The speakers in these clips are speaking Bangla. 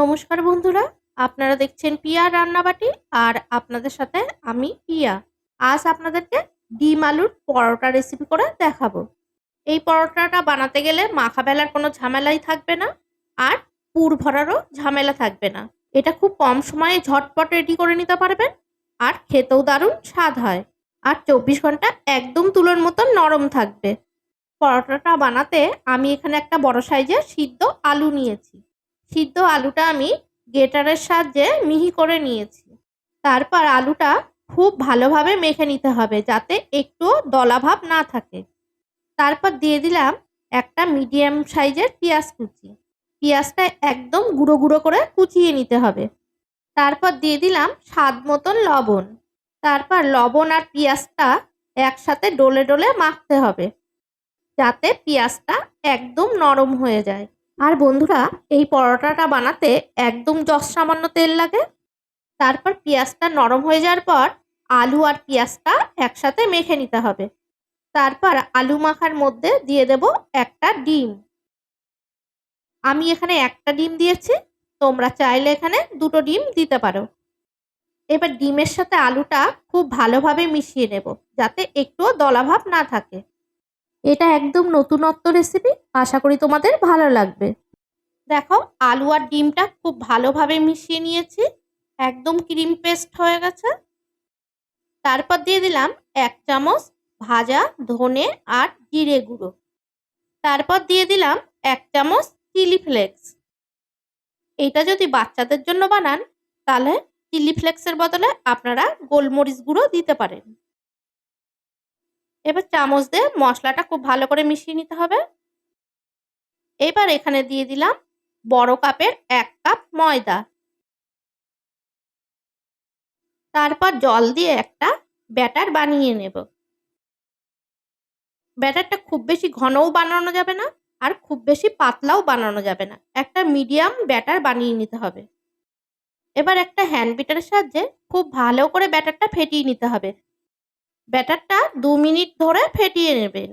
নমস্কার বন্ধুরা, আপনারা দেখছেন পিয়া রান্নাবাটি আর আপনাদের সাথে আমি পিয়া। আজ আপনাদেরকে ডিম আলুর পরোটা রেসিপি করে দেখাবো। এই পরোটাটা বানাতে গেলে মাখা বেলার কোনো ঝামেলাই থাকবে না আর পুর ভরারও ঝামেলা থাকবে না। এটা খুব কম সময়ে ঝটপট রেডি করে নিতে পারবেন আর খেতেও দারুণ স্বাদ হয় আর চব্বিশ ঘণ্টা একদম তুলোর মতো নরম থাকবে। পরোটাটা বানাতে আমি এখানে একটা বড় সাইজের সিদ্ধ আলু নিয়েছি। সিদ্ধ আলুটা আমি গেটারের সাহায্যে মিহি করে নিয়েছি। তারপর আলুটা খুব ভালোভাবে মেখে নিতে হবে যাতে একটু দলাভাব না থাকে। তারপর দিয়ে দিলাম একটা মিডিয়াম সাইজের পেঁয়াজ কুচি। পেঁয়াজটা একদম গুঁড়ো গুঁড়ো করে কুচিয়ে নিতে হবে। তারপর দিয়ে দিলাম স্বাদ মতন লবণ। তারপর লবণ আর পেঁয়াজটা একসাথে ডলে ডলে মাখতে হবে। যাতে পেঁয়াজটা একদম নরম হয়ে যায়। আর বন্ধুরা, এই পরোটাটা বানাতে একদম যশ সামান্য তেল লাগে। তারপর পেঁয়াজটা নরম হয়ে যাওয়ার পর আলু আর পেঁয়াজটা একসাথে মেখে নিতে হবে। তারপর আলু মাখার মধ্যে দিয়ে দেব একটা ডিম। আমি এখানে একটা ডিম দিয়েছি, তোমরা চাইলে এখানে দুটো ডিম দিতে পারো। এবার ডিমের সাথে আলুটা খুব ভালোভাবে মিশিয়ে নেব, যাতে একটুও দলাভাব না থাকে। এটা একদম নতুনত্ব রেসিপি আশা করি তোমাদের ভালো লাগবে। দেখো, আলু আর ডিমটা খুব ভালোভাবে মিশিয়ে নিয়েছি, একদম ক্রিম পেস্ট হয়ে গেছে। তারপর দিয়ে দিলাম এক চামচ ভাজা ধনে আর জিরে গুঁড়ো। তারপর দিয়ে দিলাম এক চামচ চিলি ফ্লেক্স এটা যদি বাচ্চাদের জন্য বানান, তাহলে চিলি ফ্লেক্সের বদলে আপনারা গোলমরিচ গুঁড়ো দিতে পারেন। এবার চামচ দিয়ে মশলাটা খুব ভালো করে মিশিয়ে নিতে হবে। এবার এখানে দিয়ে দিলাম বড় কাপের এক কাপ ময়দা। তারপর জল দিয়ে একটা ব্যাটার বানিয়ে নেব। ব্যাটারটা খুব বেশি ঘনও বানানো যাবে না আর খুব বেশি পাতলাও বানানো যাবে না। একটা মিডিয়াম ব্যাটার বানিয়ে নিতে হবে। এবার একটা হ্যান্ড বিটারের সাহায্যে খুব ভালো করে ব্যাটারটা ফেটিয়ে নিতে হবে। ব্যাটারটা দু মিনিট ধরে ফেটিয়ে নেবেন।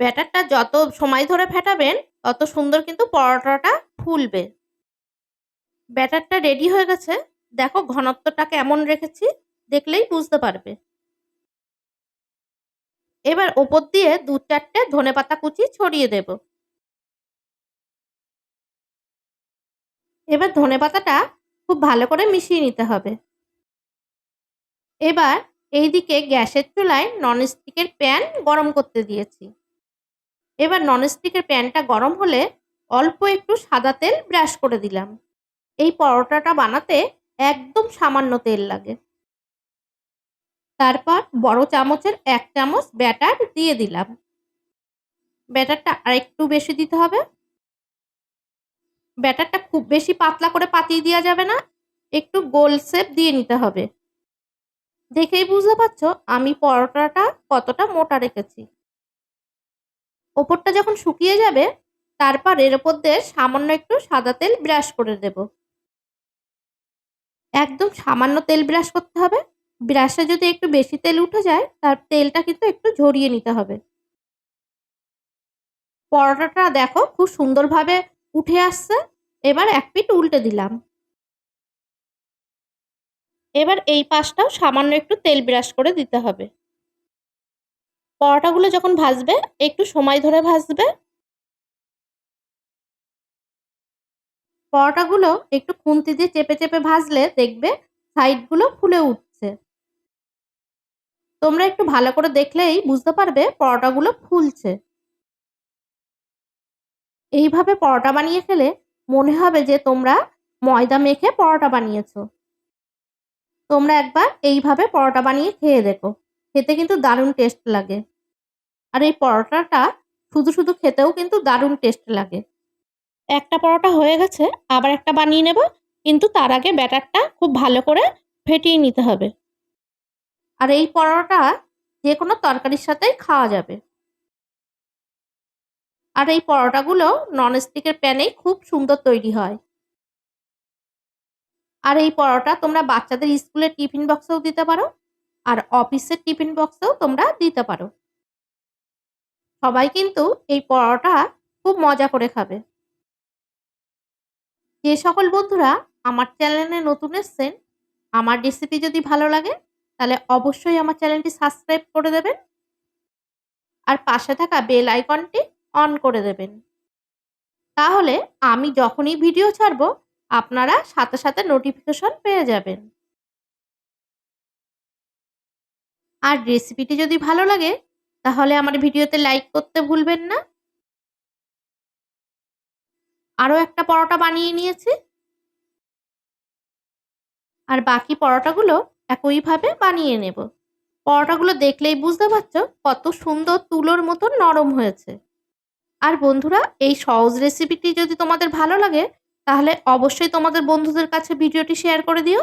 ব্যাটারটা যত সময় ধরে ফেটাবেন, তত সুন্দর কিন্তু পরোটাটা ফুলবে। ব্যাটারটা রেডি হয়ে গেছে। দেখো ঘনত্বটা কেমন রেখেছি, দেখলেই বুঝতে পারবে। এবার ওপর দিয়ে দু চারটে ধনে পাতা কুচি ছড়িয়ে দেব। এবার ধনে পাতাটা খুব ভালো করে মিশিয়ে নিতে হবে। এবার এইদিকে গ্যাসের চুলায় ননস্টিকের প্যান গরম করতে দিয়েছি। এবার ননস্টিকের প্যানটা গরম হলে অল্প একটু সাদা তেল ব্রাশ করে দিলাম। এই পরোটাটা বানাতে একদম সামান্য তেল লাগে। তারপর বড় চামচের এক চামচ ব্যাটার দিয়ে দিলাম। ব্যাটারটা আরেকটু বেশি দিতে হবে। ব্যাটারটা খুব বেশি পাতলা করে পাতিয়ে দেওয়া যাবে না। একটু গোল শেপ দিয়ে নিতে হবে। দেখেই বুঝতে পারছ, আমি পরোটাটা কতটা মোটা রেখেছি। ওপরটা যখন শুকিয়ে যাবে, তারপর এর ওপর দিয়ে সামান্য একটু সাদা তেল ব্রাশ করে দেব। একদম সামান্য তেল ব্রাশ করতে হবে। ব্রাশে যদি একটু বেশি তেল উঠে যায়, তার তেলটা কিন্তু একটু ঝরিয়ে নিতে হবে। পরোটাটা দেখো খুব সুন্দরভাবে উঠে আসছে। এবার এক পিঠ উল্টে দিলাম। এবার এই পাশটাও সামান্য একটু তেল ব্রাশ করে দিতে হবে। পরোটাগুলো যখন ভাজবে, একটু সময় ধরে ভাজবে। পরোটাগুলো একটু খুন্তি দিয়ে চেপে চেপে ভাজলে দেখবে সাইডগুলো ফুলে উঠছে। তোমরা একটু ভালো করে দেখলেই বুঝতে পারবে পরোটাগুলো ফুলছে। এইভাবে পরোটা বানিয়ে খেলে মনে হবে যে তোমরা ময়দা মেখে পরোটা বানিয়েছো। তোমরা একবার এইভাবে পরোটা বানিয়ে খেয়ে দেখো। খেতে কিন্তু দারুণ টেস্ট লাগে। আর এই পরোটাটা শুধু শুধু খেতেও কিন্তু দারুণ টেস্ট লাগে। একটা পরোটা হয়ে গেছে, আবার একটা বানিয়ে নেব, কিন্তু তার আগে ব্যাটারটা খুব ভালো করে ফেটিয়ে নিতে হবে। আর এই পরোটা যে কোনো তরকারির সাথেই খাওয়া যাবে। আর এই পরোটাগুলো ননস্টিকের প্যানেই খুব সুন্দর তৈরি হয়। আর এই পরোটা তোমরা বাচ্চাদের স্কুলের টিফিন বক্সেও দিতে পারো, আর অফিসের টিফিন বক্সেও তোমরা দিতে পারো। সবাই কিন্তু এই পরোটা খুব মজা করে খাবে। যে সকল বন্ধুরা আমার চ্যানেলে নতুন এসছেন, আমার রেসিপি যদি ভালো লাগে, তাহলে অবশ্যই আমার চ্যানেলটি সাবস্ক্রাইব করে দেবেন, আর পাশে থাকা বেল আইকনটি অন করে দেবেন। তাহলে আমি যখনই ভিডিও ছাড়বো আপনারা সাথে সাথে নোটিফিকেশন পেয়ে যাবেন। আর রেসিপিটি যদি ভালো লাগে, তাহলে আমার ভিডিওতে লাইক করতে ভুলবেন না। আরও একটা পরোটা বানিয়ে নিয়েছি। আর বাকি পরোটাগুলো একইভাবে বানিয়ে নেব। পরোটাগুলো দেখলেই বুঝতে পারছ, কত সুন্দর তুলোর মতো নরম হয়েছে। আর বন্ধুরা, এই সহজ রেসিপিটি যদি তোমাদের ভালো লাগে তাহলে অবশ্যই তোমাদের বন্ধুদের কাছে ভিডিওটি শেয়ার করে দিও।